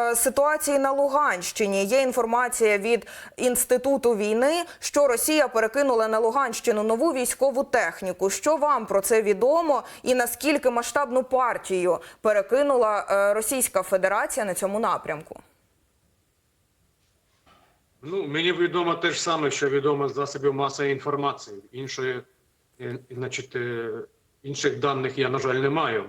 Е, Ситуації на Луганщині є інформація від інституту війни, що Росія перекинула на Луганщину нову військову техніку. Що вам про це відомо, і наскільки масштабну партію перекинула е, Російська Федерація на цьому напрямку? Ну, мені відомо те ж саме, що відомо з засобів масової інформації. Іншої, е, значить, інших даних я, на жаль, не маю.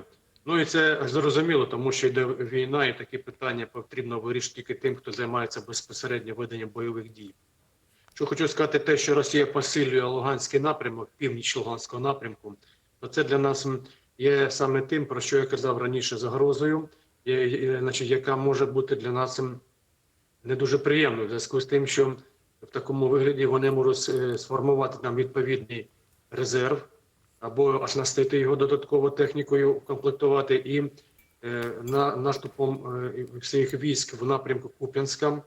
Ну і це зрозуміло, тому що йде війна, і такі питання потрібно вирішити тільки тим, хто займається безпосередньо веденням бойових дій. Що хочу сказати, те, що Росія посилює Луганський напрямок, північ Луганського напрямку, то це для нас є саме тим, про що я казав раніше, загрозою, є- значить, яка може бути для нас не дуже приємно в зв'язку з тим, що в такому вигляді вони можуть е, сформувати там відповідний резерв або оснастити його додатково технікою, укомплектувати і е, на наступом е, всіх військ в напрямку Куп'янська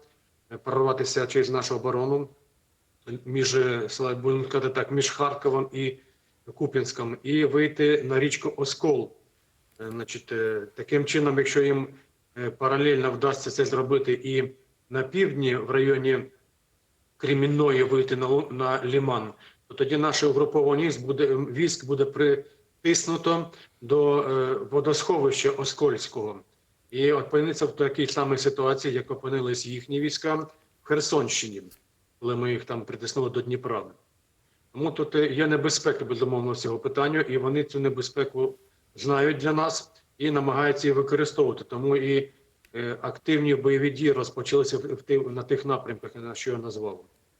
е, прорватися через нашу оборону між е, будемо сказати так, між Харковом і Куп'янськом, і вийти на річку Оскол. Е, Значить, е, таким чином, якщо їм е, паралельно вдасться це зробити і на півдні, в районі Кремінної вийти на, на Ліман, то тоді наше угруповання буде, військ буде притиснуто до е, водосховища Оскольського. І опиниться в такій самій ситуації, як опинились їхні війська в Херсонщині, коли ми їх там притиснули до Дніпра. Тому тут е, є небезпека, безумовно, цього питання, і вони цю небезпеку знають для нас і намагаються її використовувати. Тому і е, активні бойові дії розпочалися в, в, на тих напрямках, на що я назвав.